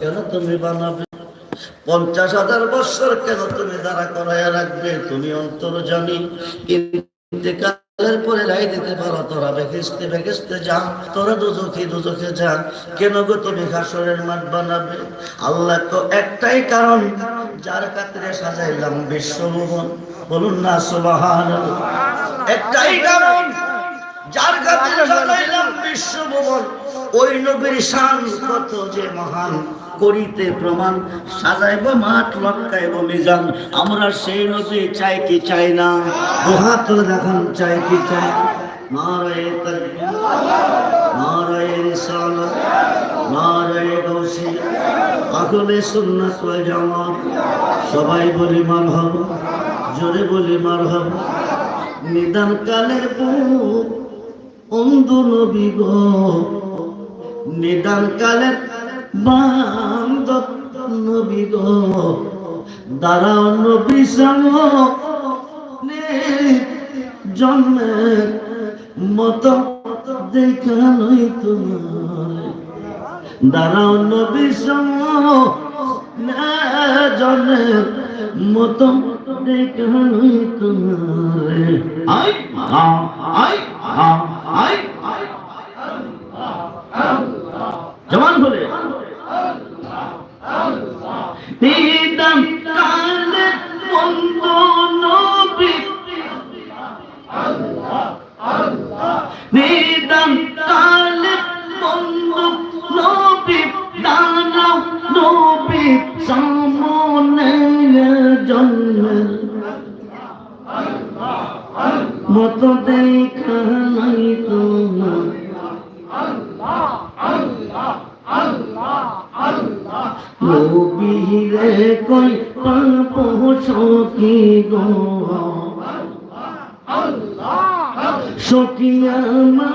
কেন তুমি বানাবে? পঞ্চাশ হাজার কেন তুমি দাঁড়া করাইয়া রাখবে? তুমি অন্তর জানি। পরে দিতে পারো, তোরা যা, তোরা দুজকে দুজকে যা। কেন গো তুমি হাসরের মাঠ বানাবে? আল্লাহ তো একটাই কারণ, যার কাতরে সাজাইলাম বিশ্বভুবন। বলুন না সুবাহান একটাই কারণ, যার কাছে সাজাইলাম বিশ্বভুবন। ওই নবীর শান কত যে মহান। করিতে প্রমাণ, সাজাইব মাঠ, লটকাইব মিজান। আমরা সেই নবী চাই কি চাই না? দুহাত দেখান, চাই কি চাই? নারায়ে নারায়ে রিসালাত নারায়ে গৌসি। আহলে সুন্নাত ওয়াল জামাত, সবাই বলি মারহাবা, জোরে বলি মারহাবা। নিদান কালের বুক, অন্ধ নবী গো। নিদান কালের বান্ধব নবী গো, দাঁড়াও নবী সঙ্গ জন্মের মতো দেখা নই তোমার। দাঁড়াও নবী সঙ্গ জন্মের মতো দেখা নই তোমার। আই আই আই আই জবান খুলে। নিদান কালে সখিয়া মা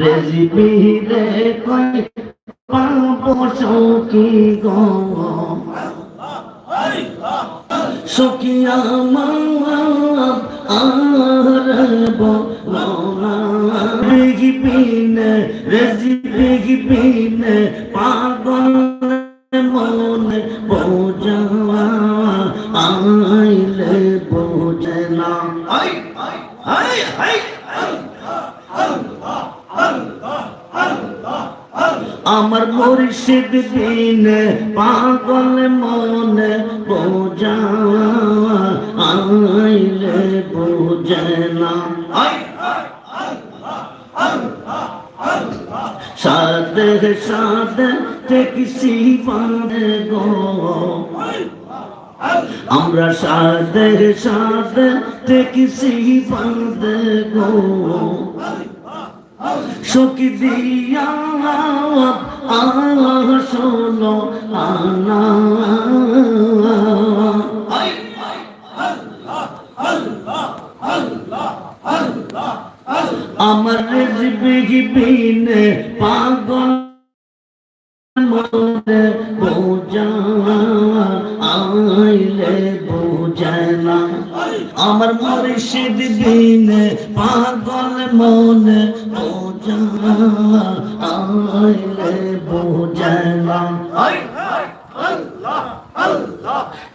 রেজিবি রে কই পাপ সখী গো সখিয়া মা আরব বেগি পিনে রেজি বেগি মুর্শিদ বিনে পাগল মনে বোঝা আইলে বোঝে সাদে সাদে টেকসি বাঁধে গো। আমরা সাদে সাদে টেকসি বাঁধে গো। সখী দিয়া আহ শোনো আনা আমার রেজবিহি পাগল মনে বোঝা আইলে বোঝানা আমার মুর্শিদ বিনে পাগল মনে আইলে বোঝানা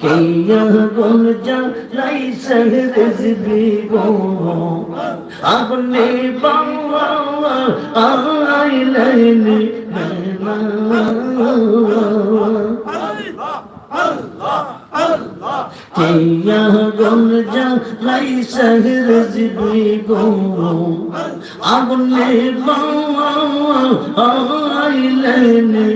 কেয়া গুন যা লাই সহরজ বিগো আপনি বাবা আইলেনি কেয়া গুন যা লাই সহরজ বিগো আপনি বাবা আইলেনি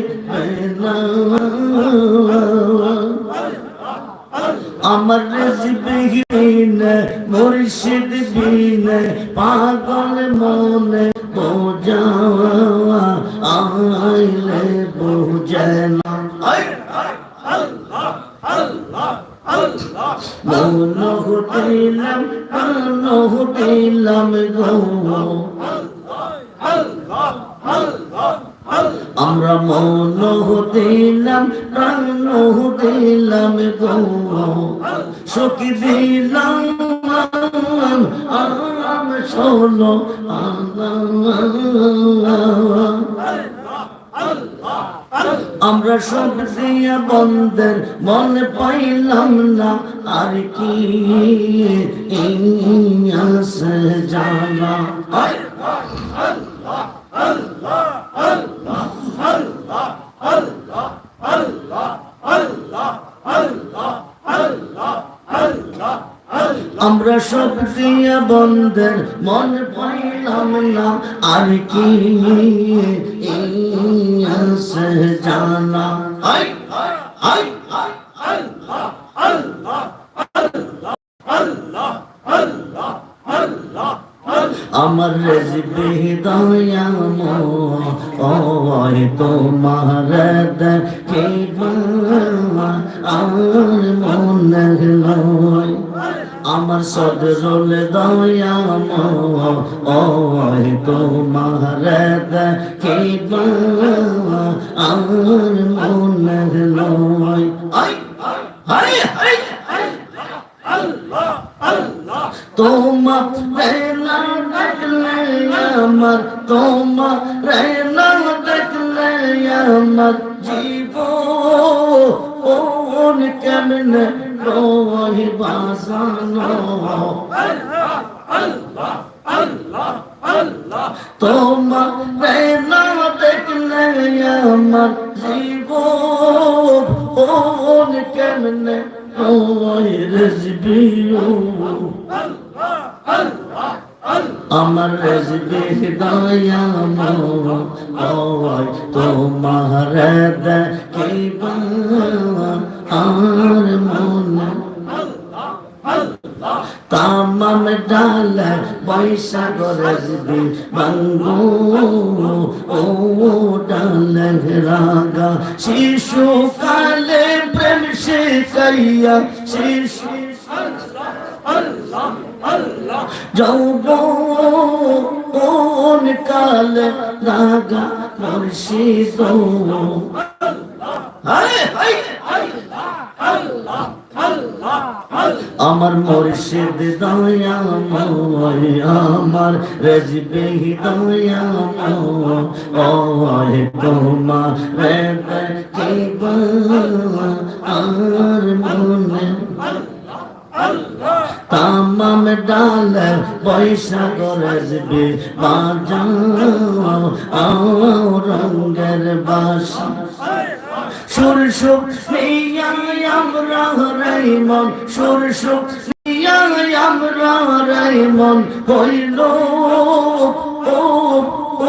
আমার রেজবিহীন মুর্শিদ বিন পাগল মনে বোঝা আইলে বোঝে মন হটিলাম, প্রাণ হটিলাম আমরা মন হতিলাম প্রাণ হতিলাম গো। সখী দিলাম আম ষোলো আনা। আমরা সব দিয়া বন্ধের মনে পাইলাম না আর কি? আছে জানা। আমরা সব দিয়া বন্ধের মনে পাইলাম না আর কি আছে জানা আমার রেজবি দয়াম ওই তোমার দেখিবা আর মনে লয় আমার সদরুল দয়াম ওই তোমার দেখিবা আর মনে হাই তোমার রেনা দেখলে আমার, তোমার রেনা দেখলে আমার। বাসানো তোমার রেজবি বঙ্গু ও ডাল রাগা। শিশু কালে প্রেম শিখাইয়া শিশু যৌবন কাল রাগা মুর্শিদ আমার মুর্শিদ দয়াময় আমার রেজবে দয়াময় ওয় তোমা রে দেখিবা আর মনে তামাম ডাল বৈশাখ রাজবে বাজাও রঙ্গের বাসা। সুর সুখ আমরা রাইমন সুর সুখ আমরা রাইমন, হইল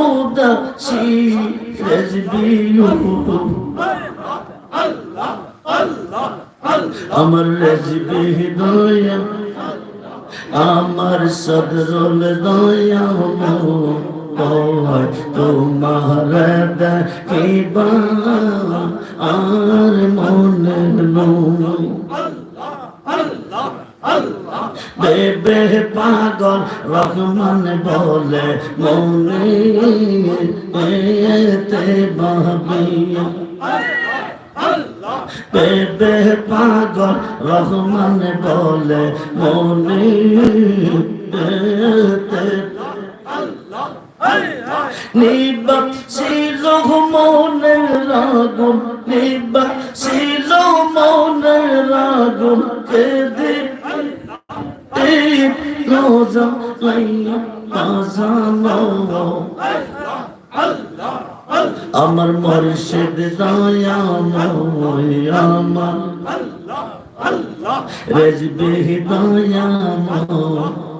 উদাসী আমার রেজবি দয়া, আমার সদরুল দয়া তোমার দেখিবা আর মনে নয় বেবে পাগল রহমান বলে মনে এতে ভাবিয়া বেবে পাগল রহমান বলে মনে এতে নিবা ছিল মনের রাগুন নিবা ছিল মনের রাগুন কেদে রোজা লাইয়া বাজানো। আমার মর্শিদ দয়াময় আমার। রেজবে দয়াময়।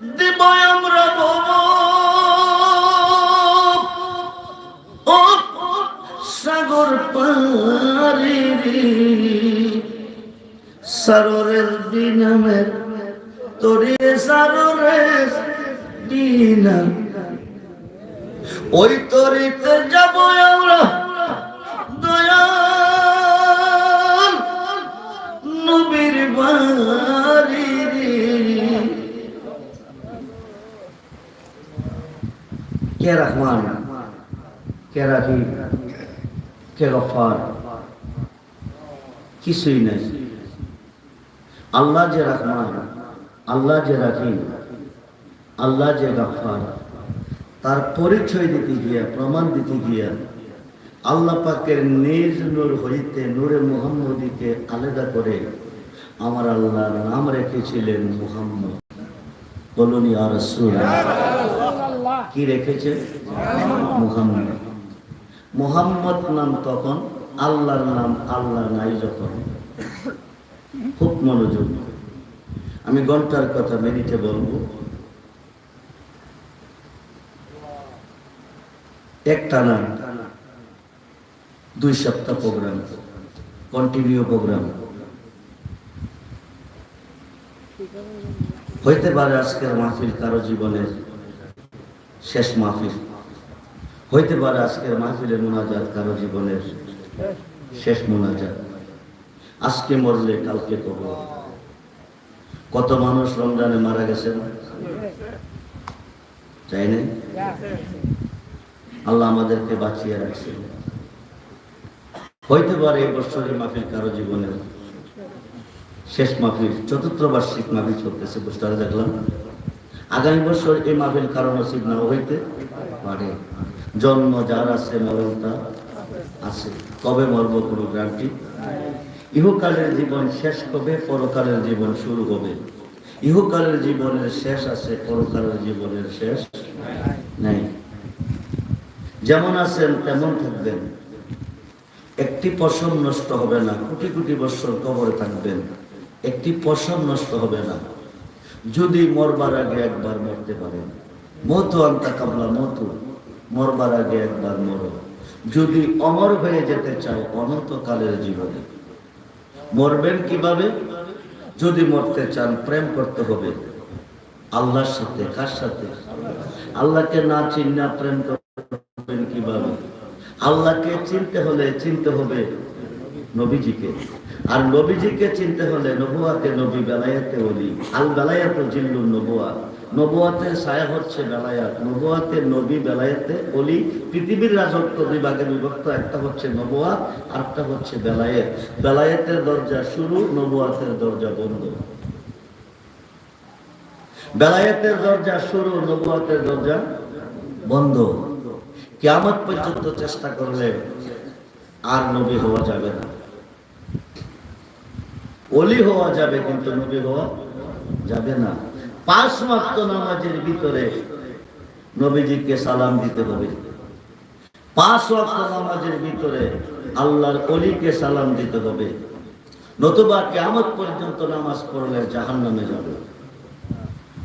দিব আমরা ভব ও সাগর পারি সাররের বিনামের তোরে সাররের বিনাম। ওই তরিতে যাব আমরা, দয়াল। কে রহমান? কে গফার? কিছুই নাই। আল্লাহ যে রহমান, আল্লাহ যে রাহিম, আল্লাহ যে গফার, তার পরিচয় দিতে গিয়া, প্রমাণ দিতে গিয়া, আল্লাহ পাকের নিজ নূর হইতে নূরে মুহাম্মদীকে আলাদা করে আমার আল্লাহর নাম রেখেছিলেন মুহাম্মদ। বলুন ইয়া রাসূল। কি রেখেছে? মুহাম্মদ। মুহাম্মদ নাম তখন আল্লাহর নাম আল্লাহ নাই যখন। খুব মনোযোগ। আমি ঘণ্টার কথা মেরিটে বলব। একটা না, দুই সপ্তাহ প্রোগ্রাম কন্টিনিউ প্রোগ্রাম হইতে পারে আজকের মাহফিল কারও জীবনের শেষ মাহফিল। হইতে পারে আজকের মাহফিলের মোনাজাত কারও জীবনের শেষ মোনাজাত। আজকে মরলে কালকে কবর। কত মানুষ রমজানে মারা গেছে চাই নাই আল্লাহ আমাদেরকে বাঁচিয়ে রাখছে। হইতে পারে এই বছরের মাহফিল কারও জীবনের শেষ মাহফিল। চতুর্থ বার্ষিক মাহফিল চলতেছে পোস্টারে দেখলাম। আগামী বছর এই মাহফিল কারও নসিব না হইতে পারে। জন্ম যার আছে, মরণ তার আছে। কবে মরব কোনো গ্রান্টি ইহকালের জীবন শেষ কবে, পরকালের জীবন শুরু হবে? ইহকালের জীবনের শেষ আছে, পরকালের জীবনের শেষ নাই। যেমন আছেন, তেমন থাকবেন। একটি পশম নষ্ট হবে না। কোটি কোটি বছর কবরে থাকবেন। একটি পশম নষ্ট হবে না। যদি মরবার আগে একবার মরতে পারেন মতো আন্তা কাবলা মতো, মরবার আগে একবার মরো। যদি অমর হয়ে যেতে চাও অনন্তকালের জীবনে। মরবেন কীভাবে? যদি মরতে চান প্রেম করতে হবে। আল্লাহর সাথে, কার সাথে? আল্লাহকে না চিন্না প্রেম করবেন কীভাবে? আল্লাহকে চিনতে হলে চিনতে হবে। নবীজিকে। আর নবীজিকে চিনতে হলে নবুয়াকে নবী বেলায়াতে বলি আল বেলায়াত জিল্লুর নবুয়া নবুয়াতের ছায়া হচ্ছে বেলায়াত, নবুয়াতের নবী বেলায়াতে অলি পৃথিবীর রাজত্ব দুই ভাগে বিভক্ত, একটা হচ্ছে নবুয়াত, আরেকটা হচ্ছে বেলায়েত। বেলায়েতের দরজা শুরু, নবুয়াতের দরজা বন্ধ। বেলায়েতের দরজা শুরু, নবুয়াতের দরজা বন্ধ। কেয়ামত পর্যন্ত চেষ্টা করলে আর নবী হওয়া যাবে না। অলি হওয়া যাবে কিন্তু নবী হওয়া যাবে না। পাঁচ ওয়াক্ত নামাজের ভিতরে নবীজিকে সালাম দিতে হবে। পাঁচ ওয়াক্ত নামাজের ভিতরে আল্লাহর অলিকে সালাম দিতে হবে। নতুবা কেয়ামত পর্যন্ত নামাজ পড়লে জাহান নামে যাবে।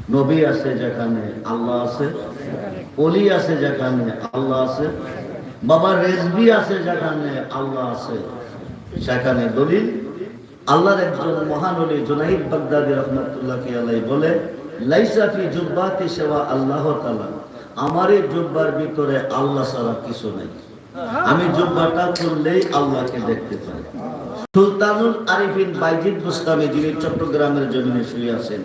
নবী আছে যেখানে, আল্লাহ আছে। অলি আছে যেখানে, আল্লাহ আছে। বাবা রেজবি আছে যেখানে, আল্লাহ আছে। সেখানে দলিল আল্লাহর একজন মহান অলি জুনাইদ বাগদাদি রহমতুল্লাহ আলাই বলে লাইসাফি জুব্বাতি সেবা আল্লাহ তালা আমার এই জুব্বার ভিতরে আল্লাহ ছাড়া কিছু নাই। আমি জুব্বাটা করলেই আল্লাহকে দেখতে পাই। সুলতানুল আরিফিন বাইজিদ বুস্তামি, যিনি চট্টগ্রামের জমিনে শুয়ে আছেন,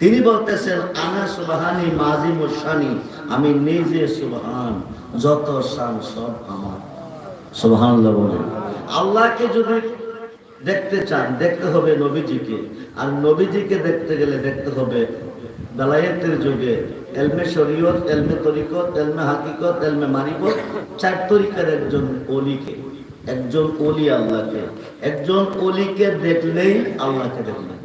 তিনি বলতেছেন, আনা সুবাহানি মাজিম ও শানি আমি নিজে সুবহান, যত শান সব আমার। সুবহান বলে আল্লাহকে যদি দেখতে চান, দেখতে হবে নবীজিকে। আর নবীজিকে দেখতে গেলে দেখতে হবে বেলায়েতের যুগে এলমে শরীয়ত, এলমে তরিকত, এলমে হাকিকত, এলমে মারিকত চার তরিকার একজন অলিকে একজন অলি আল্লাহকে। একজন অলিকে দেখলেই আল্লাহকে দেখলেন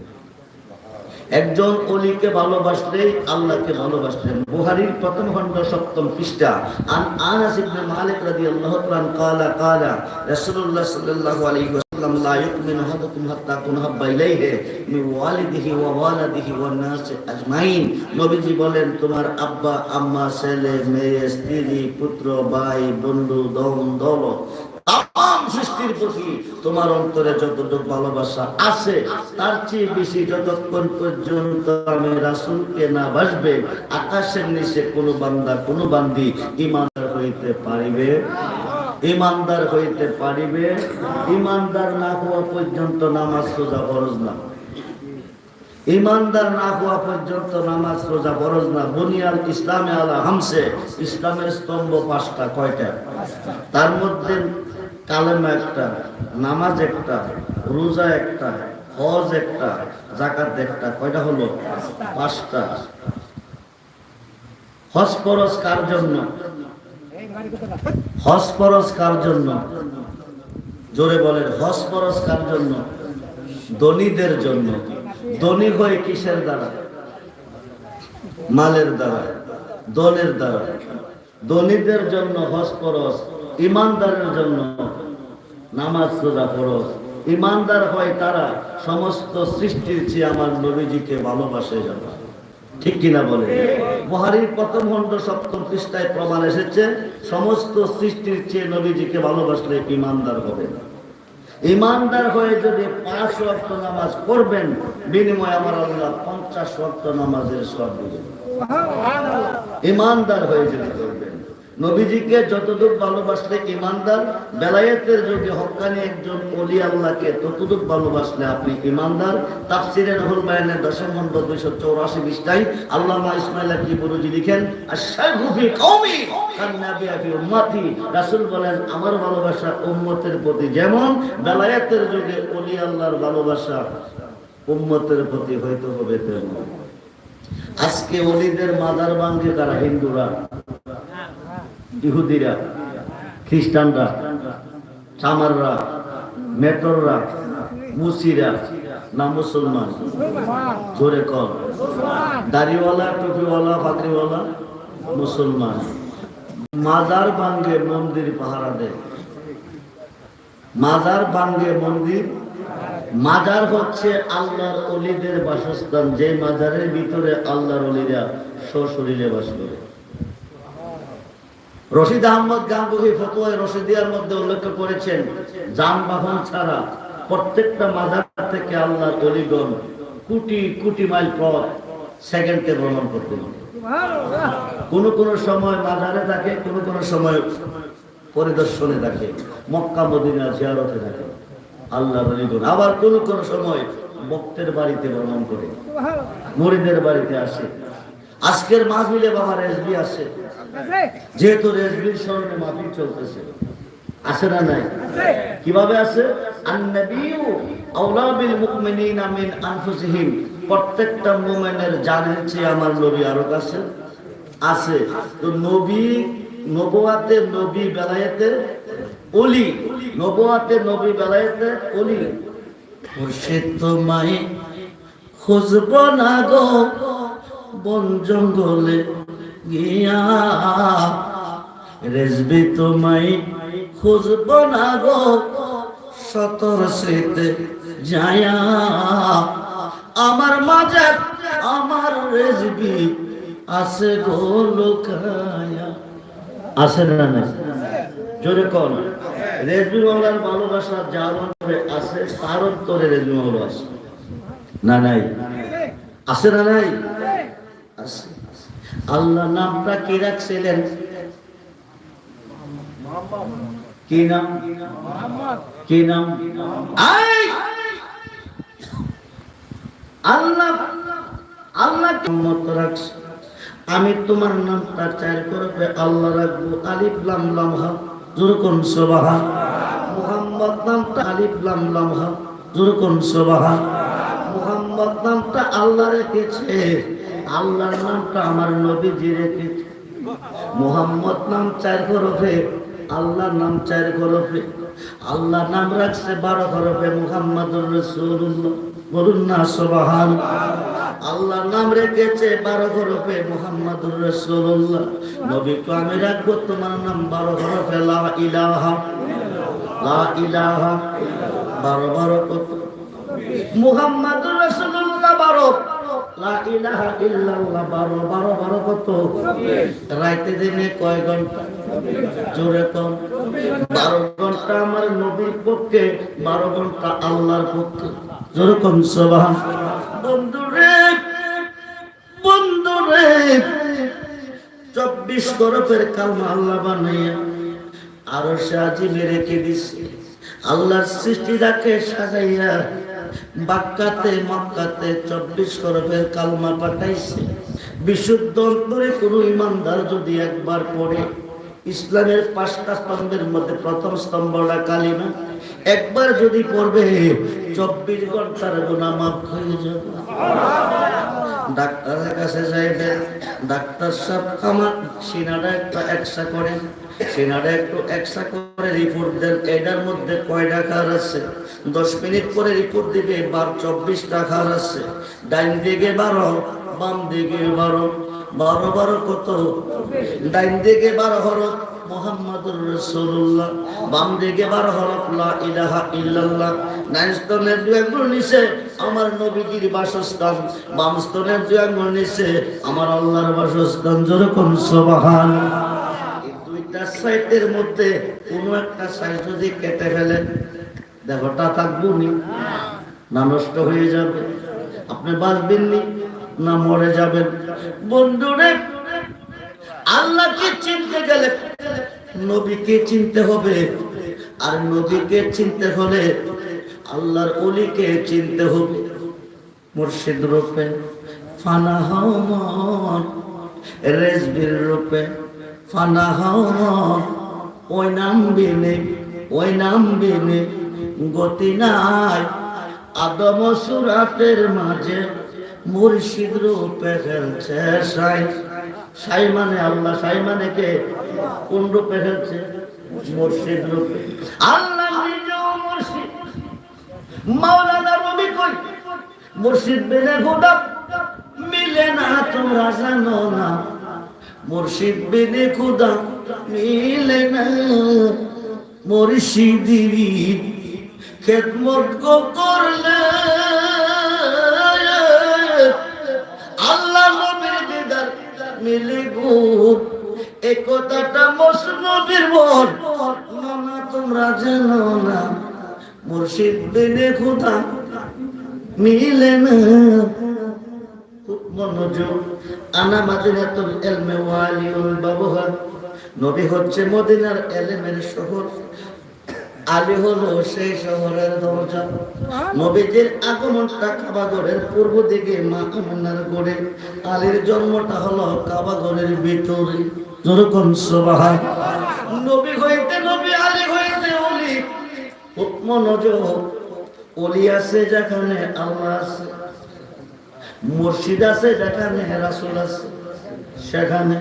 একজন অলিকে ভালোবাসলেই আল্লাহকে ভালোবাসলেন বুহারির প্রথম খণ্ড সপ্তম পৃষ্ঠা আন আনাস ইবনে মালিক রাদিয়াল্লাহু তাআলা قال قال رسول الله صلى الله عليه وسلم لا يؤمن احدكم حتى يكون حب اليه من والده ووالده والناس اجمعين নবীজি বলেন তোমার আব্বা আম্মা ছেলে মেয়ে স্ত্রী পুত্র ভাই বন্ধু দম দৌলত তাম সৃষ্টির প্রতি তোমার অন্তরে যতটুকু ভালোবাসা আছে, তার চেয়ে বেশি যতক্ষণ পর্যন্ত আমি রাসূলকে না বাসবে, আকাশের নিচে কোনো বান্দা, কোনো বান্দি ইমানদার হইতে পারিবে? ইমানদার হইতে পারিবে? ইমানদার না হওয়া পর্যন্ত নামাজ সোজা ফরজ না। ইমানদার না হওয়া পর্যন্ত নামাজ রোজা ফরজ না। বুনিয়াল ইসলামে আলা হামসে, ইসলামের স্তম্ভ পাঁচটা, কয়টা? তার মধ্যে কালেমা একটা, নামাজ একটা, রোজা একটা, হজ একটা জাকাত একটা, কয়টা হলো? পাঁচটা। ফরজ কার জন্য? ফরজ কার জন্য? জোরে বলেন ফরজ কার জন্য? ধনীদের জন্য। ধনী হয় কিসের দ্বারা? মালের দ্বারা দলের দ্বারা। ধনীদের জন্য ফরজ, ইমানদারের জন্য নামাজ রোজা ফরজ। ইমানদার হয় তারা সমস্ত সৃষ্টির চেয়ে আমার নবীজিকে ভালোবাসে যাবে ঠিক কিনা বলে? বহারির প্রথম খণ্ড সপ্তম পৃষ্ঠায় প্রমাণ এসেছে সমস্ত সৃষ্টির চেয়ে নবীজিকে ভালোবাসলে ইমানদার হবে না। ইমানদার হয়ে যদি পাঁচ ওয়াক্ত নামাজ পড়বেন বিনিময়ে আমার আল্লাহ পঞ্চাশ ওয়াক্ত নামাজের সব দিবেন। ইমানদার হয়ে যদি করবেন নবীজিকে যতটুক ভালোবাসলে ইমানদার বেলায়েতের যুগে হক্কানি একজন অলি আল্লাহকে ততটুক ভালোবাসলে আপনি ইমানদার তাফসিরের রহুল বায়ানের দশম খণ্ড দুইশো চৌরাশি পৃষ্ঠায় আল্লামা ইসমাইল কি বুরুজি লিখেন রাসূল বলেন, আমার ভালোবাসা উম্মতের প্রতি যেমন বেলায়েতের যুগে অলি আল্লাহর ভালোবাসা উম্মতের প্রতি হয়তো হবে তেমন। আজকে অলিদের মাদার ভাঙ্গে তারা হিন্দুরা। ইহুদিরা, খ্রিস্টানরা চামাররা মেটররা, মুসিরা, না মুসলমান? জোরে কর। দাড়িওয়ালা, টুপিওয়ালা ফাকরিওয়ালা মুসলমান। মাজার ভাঙ্গে মন্দির পাহারা দেয়। মাজার ভাঙ্গে মন্দির। মাজার হচ্ছে আল্লাহর অলিদের বাসস্থান। যে মাজারের ভিতরে আল্লাহর অলিরা সশরীরে বাস করে। রশিদ আহমদ গাঙ্গুহি ফতোয়ায় রশিদিয়ার মধ্যে উল্লেখ করেছেন যানবাহন ছাড়া প্রত্যেকটা মাজার থেকে আল্লাহ অলিগণ কোটি কোটি মাইল পথ সেকেন্ডে ভ্রমণ করতে কোন কোন সময় মাজারে থাকে, কোন কোন সময় পরিদর্শনে থাকে, মক্কা মদিনা জিয়ারতে থাকে। আল্লাহ অলিগণ আবার কোন কোন সময় ভক্তের বাড়িতে ভ্রমণ করে, মরিদের বাড়িতে আসে। আজকের মাহফিলে বাবা রেজবি আসে যেহেতু রেজবির স্মরণে মাহফিল চলতেছে। আছে না নাই? কীভাবে আছে? আন্নাবিয়ু আওলা বিল মুমিনিনা মিন আনফুসিহিম। প্রত্যেকটা মুমিনের জানের চেয়ে আমার নবী আরও কাছে আছে। তো নবী নবুয়াতে নবী বেলায়েতে অলি। নবুয়াতে নবী বেলায়েতে অলি। সে তোমায় খুঁজব না গো। বন জঙ্গলে গিয়া রেজবি তোমায় খুঁজব না গো। সতর স্মৃতে যায়া আমার মাঝে আমার রেজবি আছে গো লোকায়া। আছে না না জোরে কন রেজবি মাওলার ভালোবাসা যার অন্তরে আছে, তার অন্তরে রেজবি মাওলা আছে। না নাই? আছে না নাই? আছে। আল্লাহ নামটা কি রাখছিলেন? কি নাম? কি নাম? আল্লাহ আল্লাহ মত রাখছে? আমি তোমার নামটা চার করবে, আল্লাহ রাখব আলিফ, লাম লাম, হা। জুরকুন সুবাহা মুহাম্মদ নামটা আলিফ, লাম লাম, হা। জুরকুন সুবাহা মুহাম্মদ নামটা আল্লাহ রেখেছে। আল্লাহর নামটা আমার নবী নবীজি রেখেছে। মোহাম্মদ নাম চার হরফে, আল্লাহর নাম চার হরফে। আল্লাহ নাম রাখছে বারো হরফে রাসূলুল্লাহ। বলুন না সুবহান আল্লাহ নাম রেখেছে বারো হরফে, মোহাম্মদুর রসুল্লাহ নবী আমি রাখব তোমার নাম বারো হরফে, লা ইলাহা লা ইলাহা বারো বারো কত? মুহাম্মাদুর রাসূলুল্লাহ বারো। রাইতে দিনে ঘণ্টা? জোরে কম। বারো ঘণ্টা আমার পক্ষে, বারো ঘণ্টা কম সবান বন্ধুরে বন্ধুরে চব্বিশ তরফের কালমা আল্লাহ বানাইয়া আরও সে আজিমে রেখে দিছে। আল্লাহর সৃষ্টি রাখে সাজাইয়া বাক্কাতে, মক্কাতে চব্বিশ করবের কালমা পাঠাইছে। বিশুদ্ধ অন্তরে কোনো ইমানদার যদি একবার পড়ে, ইসলামের পাঁচটা স্তম্ভের মধ্যে প্রথম স্তম্ভটা কালিমা। একবার যদি পড়বে, চব্বিশ ঘণ্টার গুণা মাফ হয়ে যাবে। ডাক্তারের কাছে যাইবে, ডাক্তার সাহেব আমার সিনাটা একটা একসা করে সিনাটা একটু একসা করে রিপোর্ট দেন। এটার মধ্যে কয় টাকার আছে? দশ মিনিট পরে রিপোর্ট দিবে বার চব্বিশ টাকার আছে। ডাইন দিকে বারো, বাম দিকে বারো। বারো বারো কত? ডাইন দিকে বারো হরফ মোহাম্মদুর রসুল্লাহ বাম দিকে বারো হরফ লা ইলাহা ইল্লাল্লাহ। ডাইন স্তনের দু আঙ্গুল নিচে, আমার নবীজির বাসস্থান। বাম স্তনের দু আঙ্গুল নিচে, আমার আল্লাহর বাসস্থান। যেরকম সবাহান সাইটের মধ্যে কোনো একটা সাইড যদি কেটে ফেলেন দেখোটা থাকব নি, না নষ্ট হয়ে যাবে, আপনি বাঁচবেন নি, না মরে যাবেন। বন্ধুরে, আল্লাহকে চিনতে গেলে নবীকে চিনতে হবে, আর নবীকে চিনতে হলে আল্লাহর অলিকে চিনতে হবে। মুর্শিদ রূপে ফানা হমন রেজবির রূপে ফানা হমন ওই নাম বিনে, ওই নাম বিনে, গতি নাই। আদম সুরাতের মাঝে মুর্শিদ রূপে খেলছে সাই। সাই মানে আল্লাহ, সাই মানে কে? কোন রূপে খেলছে মুর্শিদ রূপে। আল্লাহ নিজেও মুর্শিদ। মাওলানা রবি কই? মুর্শিদ বিনে খোদা মিলে না তোমরা জানো না। মুর্শিদ বিনে খুদা মিলে না। মুর্শিদি খেদমত কো করলে। আল্লাহ নবীর দিদার মিলে গো। এ কথাটা মসনবীর বল না তোমরা জানো না। মুর্শিদ বিনে খুদা মিলে না। মনোযোগ আনা বাবুহার নবী হচ্ছে মদিনার এলেমের শহর, আলী হলো সেই শহরের দরজা। নবীজির আগমনটা কাবাগরের পূর্ব দিকে মা গড়ে। আলীর জন্মটা হলো কাবাগরের ভিতরে। যেরকম সবাহা নবী হইতে নবী, আলী হইতে অলি মনোযোগ অলি আছে যেখানে, আল্লাহ আছে। মসজিদ আছে, যেখানে রাসুল আছে, সেখানে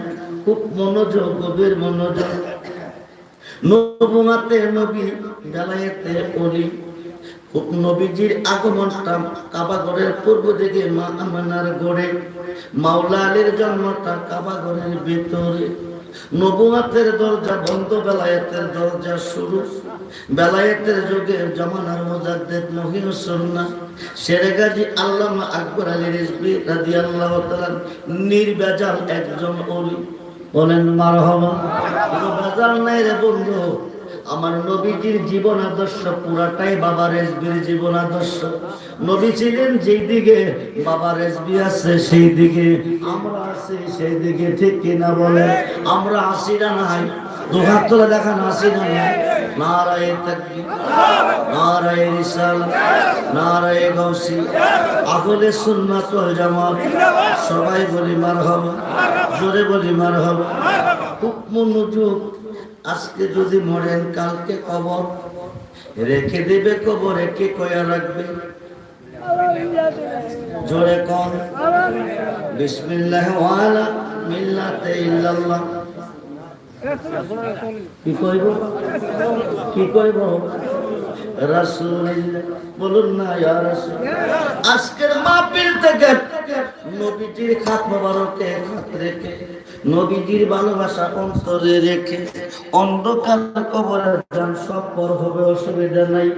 খুব মনোযোগ, গভীর মনোযোগ। নবমাতে নবী বেলায়েতে অলি খুব নবীজির আগমনটা কাবাগরের পূর্ব দিকে মা আমানার গড়ে, মাওলা আলীর জন্মটা কাবাগরের ভিতরে। নবুয়াতের দরজা বন্ধ, বেলায়েতের দরজা শুরু। বেলায়েতের যুগে জমানার আল্লামা আকবর আলী রিজবি রাদিয়াল্লাহু তাআলা নির্বেজাল একজন ওলি। বলেন নাই রে বন্ধু। আমার নবীজির জীবন আদর্শ পুরাটাই বাবা রেজবির জীবন আদর্শ। নবী ছিলেন যেই দিকে, বাবা রেজবি আছে সেই দিকে, আমরা আছি সেই দিকে, ঠিক কিনা বলে আমরা আসি না নাই। দু হাত তোলা দেখান আসি না নাই। নারায় তাকবীর, নারায় রিসালাত নারায় গাউসি, আহলে সুন্নাত ওয়াল জামাত, সবাই বলি মারহাবা, জোরে বলি মারহাবা। খুব মনোযোগ আজকে যদি মরেন, কালকে কবর। রেখে দেবে কবরে, কে কয়া রাখবে? জোরে কন। বিসমিল্লাহ ওয়ালা মিল্লাতে ইল্লাল্লাহ। কি কইব? কি কইব? বলুন না আজকের মাহফিল থেকে নবীজির খাত মোবারকে হাত রেখে, নবীজির ভালোবাসা অন্তরে রেখে, অন্ধকার কবরের গান সব পর হবে, অসুবিধা নাই।